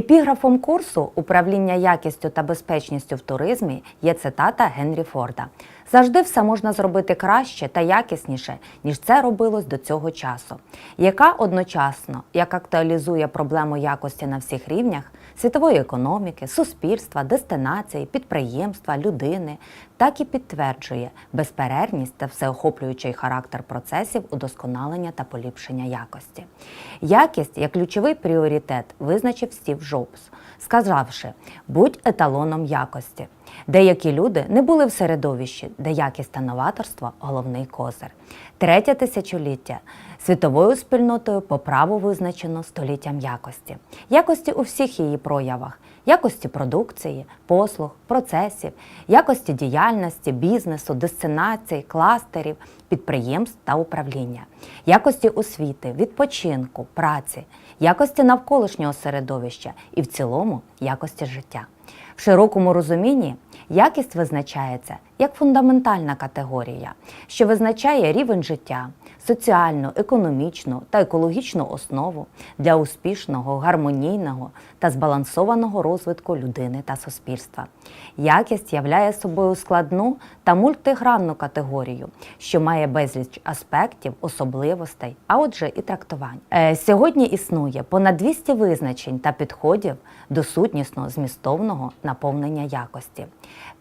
Епіграфом курсу управління якістю та безпечністю в туризмі є цитата Генрі Форда: завжди все можна зробити краще та якісніше, ніж це робилось до цього часу, яка одночасно як актуалізує проблему якості на всіх рівнях світової економіки, суспільства, дестинації, підприємства, людини, так і підтверджує безперервність та всеохоплюючий характер процесів удосконалення та поліпшення якості. Якість як ключовий пріоритет визначив Стів Джобс, сказавши: будь еталоном якості. Деякі люди не були в середовищі, де якість та новаторство головний козир. Третє тисячоліття світовою спільнотою по праву визначено століттям якості, якості у всіх її проявах, якості продукції, послуг, процесів, якості діяльності, бізнесу, дестинацій, кластерів, підприємств та управління, якості освіти, відпочинку, праці, якості навколишнього середовища і в цілому якості життя. В широкому розумінні якість визначається як фундаментальна категорія, що визначає рівень життя, соціальну, економічну та екологічну основу для успішного, гармонійного та збалансованого розвитку людини та суспільства. Якість являє собою складну та мультигранну категорію, що має безліч аспектів, особливостей, а отже, і трактувань. Е, сьогодні існує понад 200 визначень та підходів до сутнісного змістовного наповнення якості.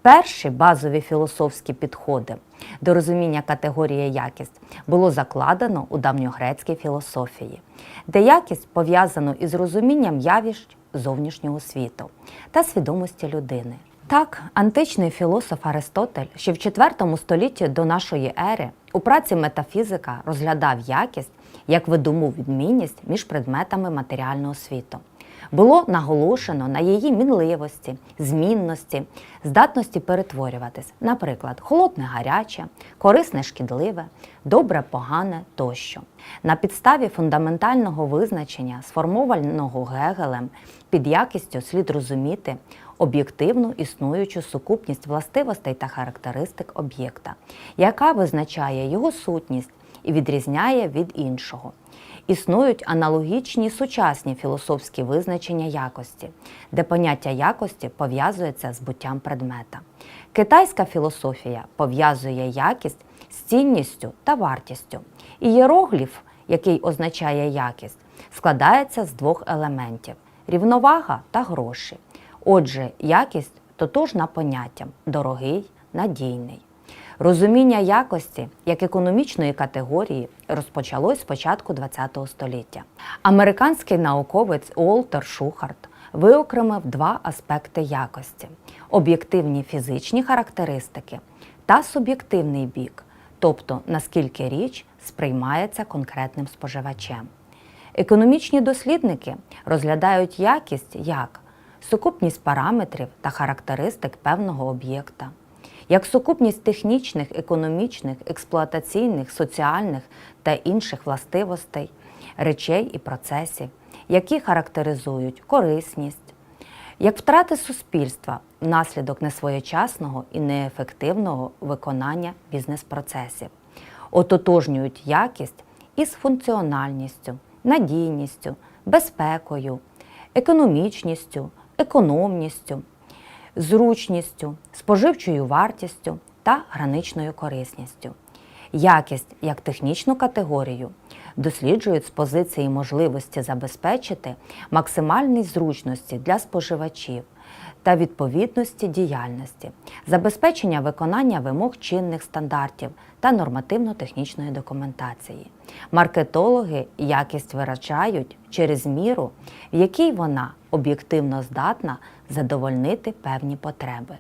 Перші базові філософські підходи до розуміння категорії якість було закладено у давньогрецькій філософії, де якість пов'язано із розумінням явищ зовнішнього світу та свідомості людини. Так, античний філософ Аристотель ще в IV столітті до нашої ери у праці метафізика розглядав якість як видуму відмінність між предметами матеріального світу. Було наголошено на її мінливості, змінності, здатності перетворюватись, наприклад, холодне гаряче, корисне шкідливе, добре погане тощо. На підставі фундаментального визначення, сформованого Гегелем, під якістю слід розуміти об'єктивну існуючу сукупність властивостей та характеристик об'єкта, яка визначає його сутність і відрізняє від іншого. Існують аналогічні сучасні філософські визначення якості, де поняття якості пов'язується з буттям предмета. Китайська філософія пов'язує якість з цінністю та вартістю. Ієрогліф, який означає якість, складається з двох елементів рівновага та гроші. Отже, якість тотожна поняттям дорогий, надійний. Розуміння якості як економічної категорії розпочалось з початку ХХ століття. Американський науковець Уолтер Шухарт виокремив два аспекти якості: об'єктивні фізичні характеристики та суб'єктивний бік, тобто наскільки річ сприймається конкретним споживачем. Економічні дослідники розглядають якість як сукупність параметрів та характеристик певного об'єкта як сукупність технічних, економічних, експлуатаційних, соціальних та інших властивостей, речей і процесів, які характеризують корисність, як втрати суспільства внаслідок несвоєчасного і неефективного виконання бізнес-процесів, ототожнюють якість із функціональністю, надійністю, безпекою, економічністю, економністю зручністю, споживчою вартістю та граничною корисністю. Якість як технічну категорію досліджують з позиції можливості забезпечити максимальні зручності для споживачів та відповідності діяльності, забезпечення виконання вимог чинних стандартів та нормативно-технічної документації. Маркетологи якість вирачають через міру, в якій вона об'єктивно здатна задовольнити певні потреби.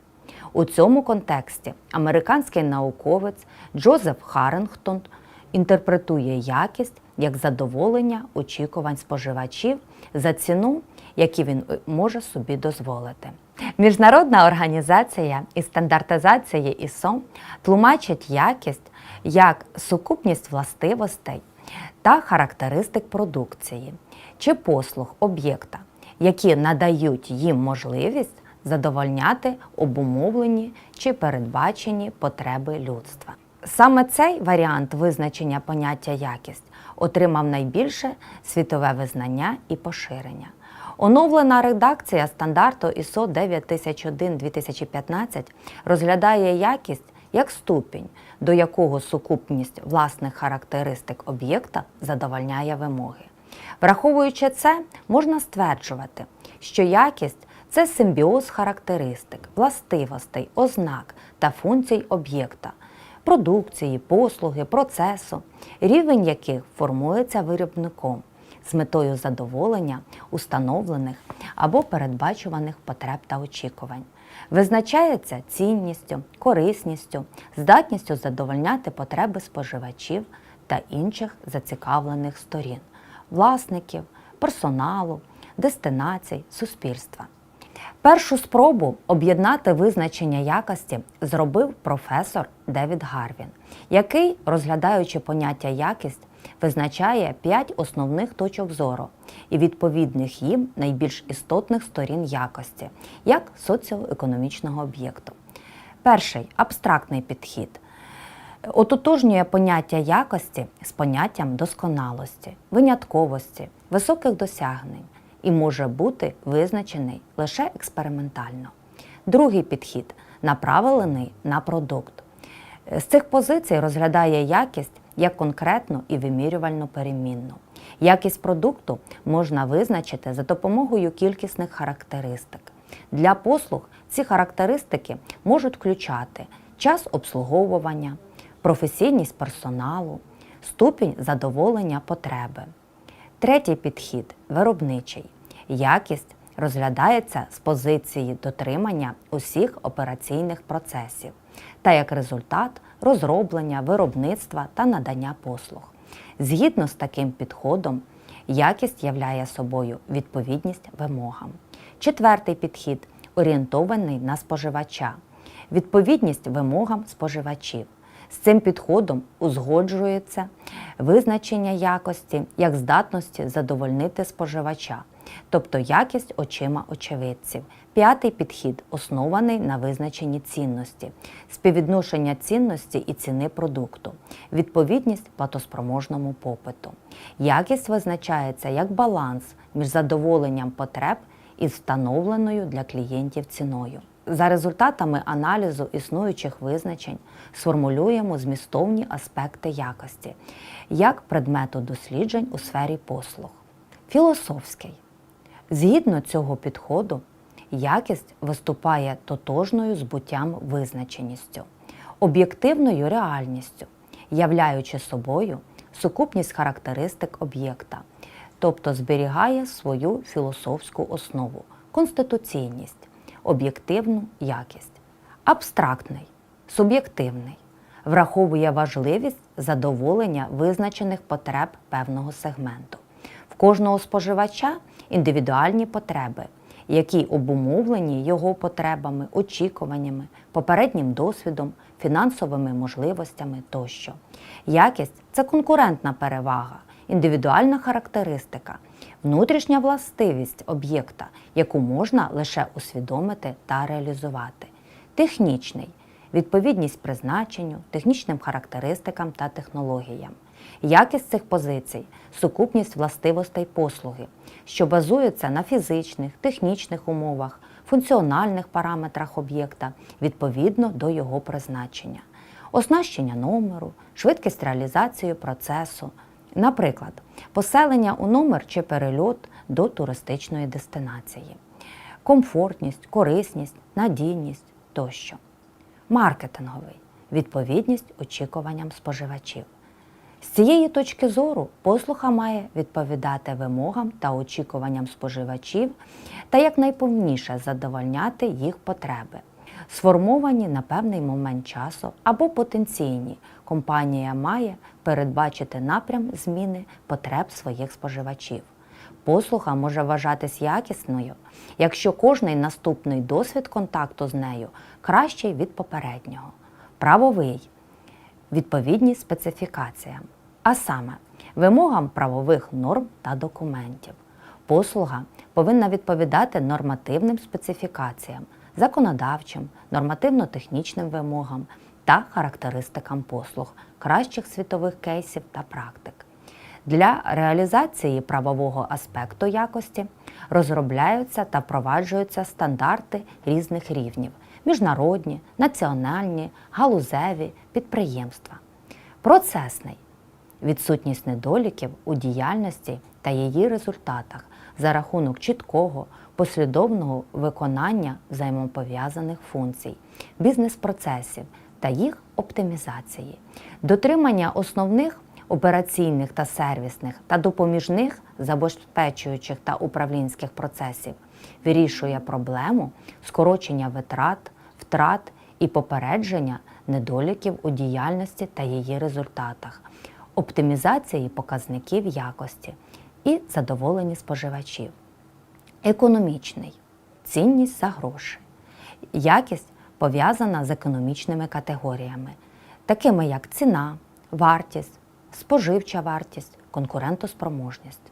У цьому контексті американський науковець Джозеф Харрингтон інтерпретує якість як задоволення очікувань споживачів за ціну, яку він е, може собі дозволити. Міжнародна організація із стандартизації ISO тлумачить якість як сукупність властивостей та характеристик продукції чи послуг об'єкта, які надають їм можливість задовольняти обумовлені чи передбачені потреби людства. Саме цей варіант визначення поняття якість отримав найбільше світове визнання і поширення. Оновлена редакція стандарту ISO 9001-2015 розглядає якість як ступінь, до якого сукупність власних характеристик об'єкта задовольняє вимоги. Враховуючи це, можна стверджувати, що якість це симбіоз характеристик, властивостей, ознак та функцій об'єкта, продукції, послуги, процесу, рівень яких формується виробником з метою задоволення установлених або передбачуваних потреб та очікувань. Визначається цінністю, корисністю, здатністю задовольняти потреби споживачів та інших зацікавлених сторін, власників, персоналу, дестинацій, суспільства. Першу спробу об'єднати визначення якості зробив професор Девід Гарвін, який, розглядаючи поняття якість, визначає п'ять основних точок зору і відповідних їм найбільш істотних сторін якості, як соціоекономічного об'єкту. Перший абстрактний підхід. Ототожнює поняття якості з поняттям досконалості, винятковості, високих досягнень і може бути визначений лише експериментально. Другий підхід направлений на продукт. З цих позицій розглядає якість як конкретну і вимірювальну перемінну. Якість продукту можна визначити за допомогою кількісних характеристик. Для послуг ці характеристики можуть включати час обслуговування, професійність персоналу, ступінь задоволення потреби. Третій підхід виробничий. Якість розглядається з позиції дотримання усіх операційних процесів та як результат розроблення, виробництва та надання послуг. Згідно з таким підходом, якість являє собою відповідність вимогам. Четвертий підхід орієнтований на споживача, відповідність вимогам споживачів. З цим підходом узгоджується визначення якості як здатності задовольнити споживача, тобто якість очима очевидців. П'ятий підхід оснований на визначенні цінності, співвідношення цінності і ціни продукту, відповідність платоспроможному попиту. Якість визначається як баланс між задоволенням потреб і встановленою для клієнтів ціною. За результатами аналізу існуючих визначень сформулюємо змістовні аспекти якості як предмету досліджень у сфері послуг. Філософський. Згідно цього підходу, якість виступає тотожною збуттям визначеністю, об'єктивною реальністю, являючи собою сукупність характеристик об'єкта, тобто зберігає свою філософську основу, конституційність об'єктивну якість. Абстрактний, суб'єктивний, враховує важливість задоволення визначених потреб певного сегменту. В кожного споживача індивідуальні потреби, які обумовлені його потребами, очікуваннями, попереднім досвідом, фінансовими можливостями тощо. Якість це конкурентна перевага, індивідуальна характеристика, внутрішня властивість об'єкта, яку можна лише усвідомити та реалізувати. Технічний відповідність призначенню, технічним характеристикам та технологіям. Якість цих позицій сукупність властивостей послуги, що базується на фізичних, технічних умовах, функціональних параметрах об'єкта відповідно до його призначення, оснащення номеру, швидкість реалізації процесу. Наприклад, поселення у номер чи перельот до туристичної дестинації, комфортність, корисність, надійність тощо. Маркетинговий відповідність очікуванням споживачів. З цієї точки зору послуга має відповідати вимогам та очікуванням споживачів та якнайповніше задовольняти їх потреби, сформовані на певний момент часу або потенційні, компанія має передбачити напрям зміни потреб своїх споживачів. Послуга може вважатись якісною, якщо кожний наступний досвід контакту з нею кращий від попереднього. Правовий відповідність специфікаціям, а саме вимогам правових норм та документів. Послуга повинна відповідати нормативним специфікаціям, законодавчим, нормативно-технічним вимогам та характеристикам послуг, кращих світових кейсів та практик. Для реалізації правового аспекту якості розробляються та впроваджуються стандарти різних рівнів міжнародні, національні, галузеві, підприємства. Процесний відсутність недоліків у діяльності та її результатах за рахунок чіткого, послідовного виконання взаємопов'язаних функцій, бізнес-процесів та їх оптимізації, дотримання основних операційних та сервісних та допоміжних забезпечуючих та управлінських процесів, вирішує проблему скорочення витрат, втрат і попередження недоліків у діяльності та її результатах, оптимізації показників якості і задоволення споживачів. Економічний цінність за гроші. Якість пов'язана з економічними категоріями, такими як ціна, вартість, споживча вартість, конкурентоспроможність.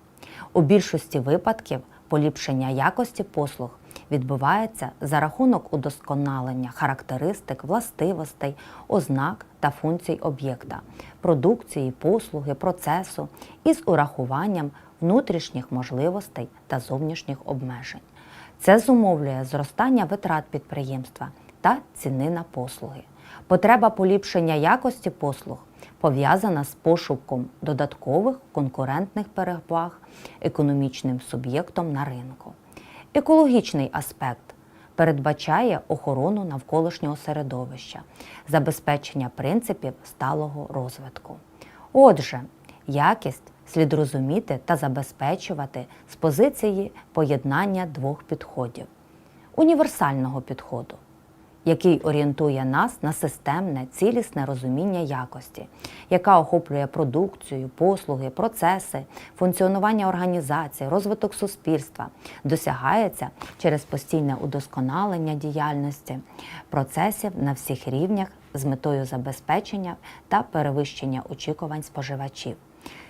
У більшості випадків поліпшення якості послуг відбувається за рахунок удосконалення характеристик, властивостей, ознак та функцій об'єкта, продукції, послуги, процесу із урахуванням внутрішніх можливостей та зовнішніх обмежень. Це зумовлює зростання витрат підприємства та ціни на послуги. Потреба поліпшення якості послуг пов'язана з пошуком додаткових конкурентних переваг економічним суб'єктом на ринку. Екологічний аспект передбачає охорону навколишнього середовища, забезпечення принципів сталого розвитку. Отже, якість слід розуміти та забезпечувати з позиції поєднання двох підходів універсального підходу, який орієнтує нас на системне, цілісне розуміння якості, яка охоплює продукцію, послуги, процеси, функціонування організації, розвиток суспільства, досягається через постійне удосконалення діяльності, процесів на всіх рівнях з метою забезпечення та перевищення очікувань споживачів.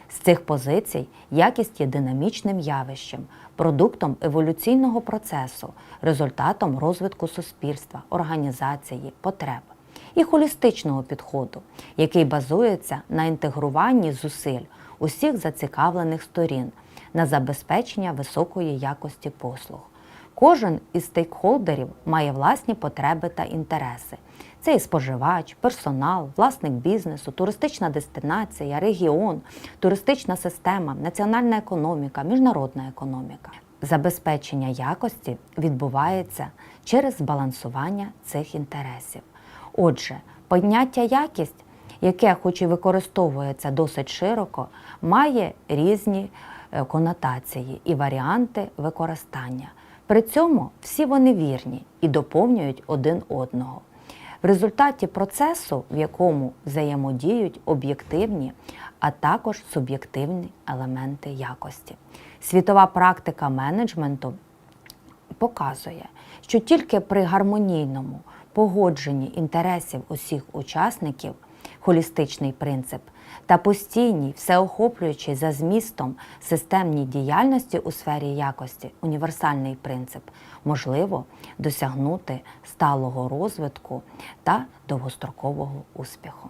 З цих позицій якість є динамічним явищем, продуктом еволюційного процесу, результатом розвитку суспільства, організації, потреб і холістичного підходу, який базується на інтегруванні зусиль усіх зацікавлених сторін на забезпечення високої якості послуг. Кожен із стейкхолдерів має власні потреби та інтереси. Це і споживач, персонал, власник бізнесу, туристична дестинація, регіон, туристична система, національна економіка, міжнародна економіка. Забезпечення якості відбувається через збалансування цих інтересів. Отже, поняття якість, яке, хоч і використовується досить широко, має різні е, конотації і варіанти використання. При цьому всі вони вірні і доповнюють один одного. В результаті процесу, в якому взаємодіють об'єктивні, а також суб'єктивні елементи якості. Світова практика менеджменту показує, що тільки при гармонійному погодженні інтересів усіх учасників холістичний принцип та постійній, всеохоплюючий за змістом системній діяльності у сфері якості універсальний принцип можливо досягнути сталого розвитку та довгострокового успіху.